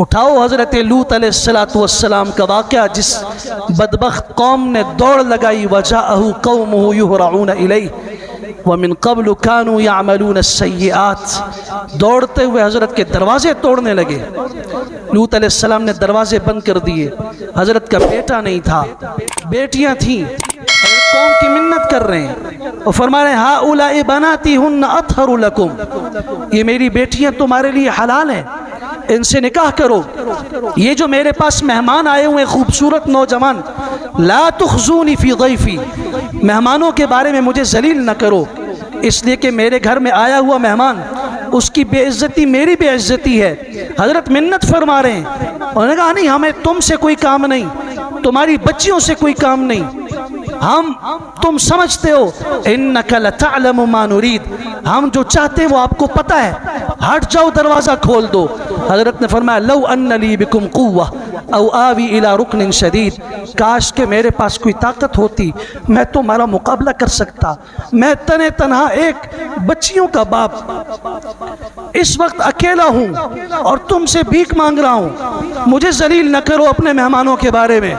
उठाओ हज़रत लूत सलाम का वाक़ जिस बदबख्त कौम ने दौड़ लगाई, वजह कौम वमिन कबल कानू यामलून सयात दौड़ते हुए हज़रत के दरवाजे तोड़ने लगे। लूत सलाम ने दरवाजे बंद कर दिए। हज़रत का बेटा नहीं था, बेटियाँ थीं। कौम की मिन्नत कर रहे हैं। और फरमा रहे हैं उला बनाती हन अतहरुलकुम ये मेरी बेटियाँ तुम्हारे लिए हलाल हैं। इनसे निकाह करो। ये जो मेरे पास मेहमान आए हुए खूबसूरत नौजवान, ला तुखजूनी फ़ी गईफी मेहमानों के बारे में मुझे जलील न करो। इसलिए कि मेरे घर में आया हुआ मेहमान, उसकी बेइज्जती मेरी बेइज्जती है। हज़रत मिन्नत फरमा रहे हैं। उन्होंने कहा, नहीं, हमें तुमसे कोई काम नहीं, तुम्हारी बच्चियों से कोई काम नहीं। हम, तुम समझते हो इन नकल मानुरीद हम जो चाहते हैं, वो आपको पता है। हट जाओ दरवाज़ा खोल दो। हज़रत ने फरमाया लव अन्नली बिकुम कुव्वा, औ आवी इला रुकन शदीद। काश के मेरे पास कोई ताकत होती, मैं तुम्हारा मुकाबला कर सकता। मैं तने तनहा एक बच्चियों का बाप। इस वक्त अकेला हूँ और तुमसे भीख मांग रहा हूँ। मुझे जलील न करो अपने मेहमानों के बारे में।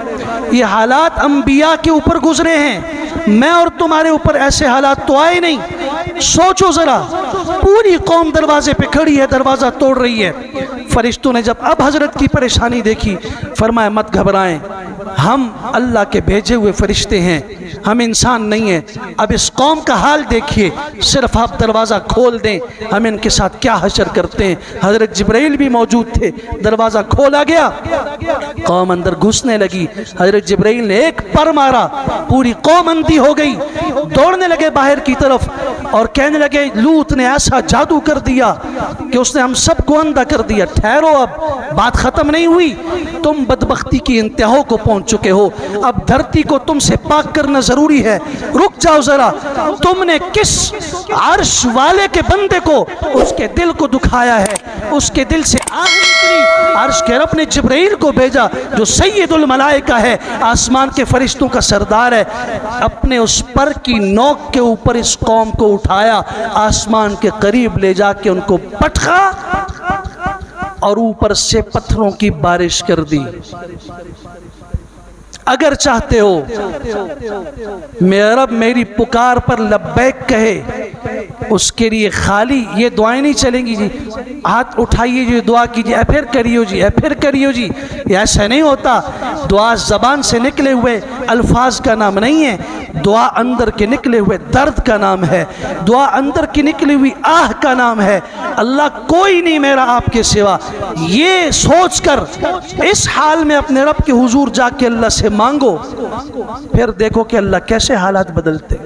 ये हालात अम्बिया के ऊपर गुजरे हैं। मैं और तुम्हारे ऊपर ऐसे हालात तो आए नहीं। सोचो ज़रा पूरी कौम दरवाजे पे खड़ी है, दरवाज़ा तोड़ रही है। फरिश्तों ने जब अब हज़रत की परेशानी देखी, फरमाया, मत घबराएँ। हम अल्लाह के भेजे हुए फरिश्ते हैं, हम इंसान नहीं हैं। अब इस कौम का हाल देखिए, सिर्फ़ आप दरवाज़ा खोल दें, हम इनके साथ क्या हशर करते हैं। हज़रत जब्राइल भी मौजूद थे, दरवाज़ा खोला गया कौम अंदर घुसने लगी। हज़रत जब्राइल ने एक पर मारा, पूरी कौम अंधी हो गई। दौड़ने लगे बाहर की तरफ़ और कहने लगे, लूत ने ऐसा जादू कर दिया कि उसने हम सबको अंधा कर दिया। ठहरो अब, बात ख़त्म नहीं हुई। तुम बदबख्ती की इंतहाओं को पहुँच चुके हो। अब धरती को तुमसे पाक करना ज़रूरी है। रुक जाओ ज़रा। तुमने किस अर्श वाले के बंदे को उसके दिल को दुखाया है? उसके दिल से अर्श के रब ने जब्राइल को भेजा, जो सैदुल मलाइका है। आसमान के फरिश्तों का सरदार है। अपने उस पर की नोक के ऊपर इस कौम को उठाया। आसमान के करीब ले जाके उनको पटखा और ऊपर से पत्थरों की बारिश कर दी। अगर चाहते हो मेरा रब मेरी पुकार पर लब्बैक कहे उसके लिए खाली, ये दुआएँ नहीं चलेंगी जी। हाथ उठाइए जी, दुआ कीजिए फिर करियो जी फिर करियो जी। ऐसा नहीं होता। दुआ जबान से निकले हुए, अल्फाज का नाम नहीं है। दुआ अंदर के निकले हुए, दर्द का नाम है। दुआ अंदर की निकली हुई, आह का नाम है। अल्लाह कोई नहीं मेरा आपके सिवा। ये सोच कर इस हाल में अपने रब के हुजूर जाके अल्लाह से मांगो। फिर देखो कि अल्लाह कैसे हालात बदलते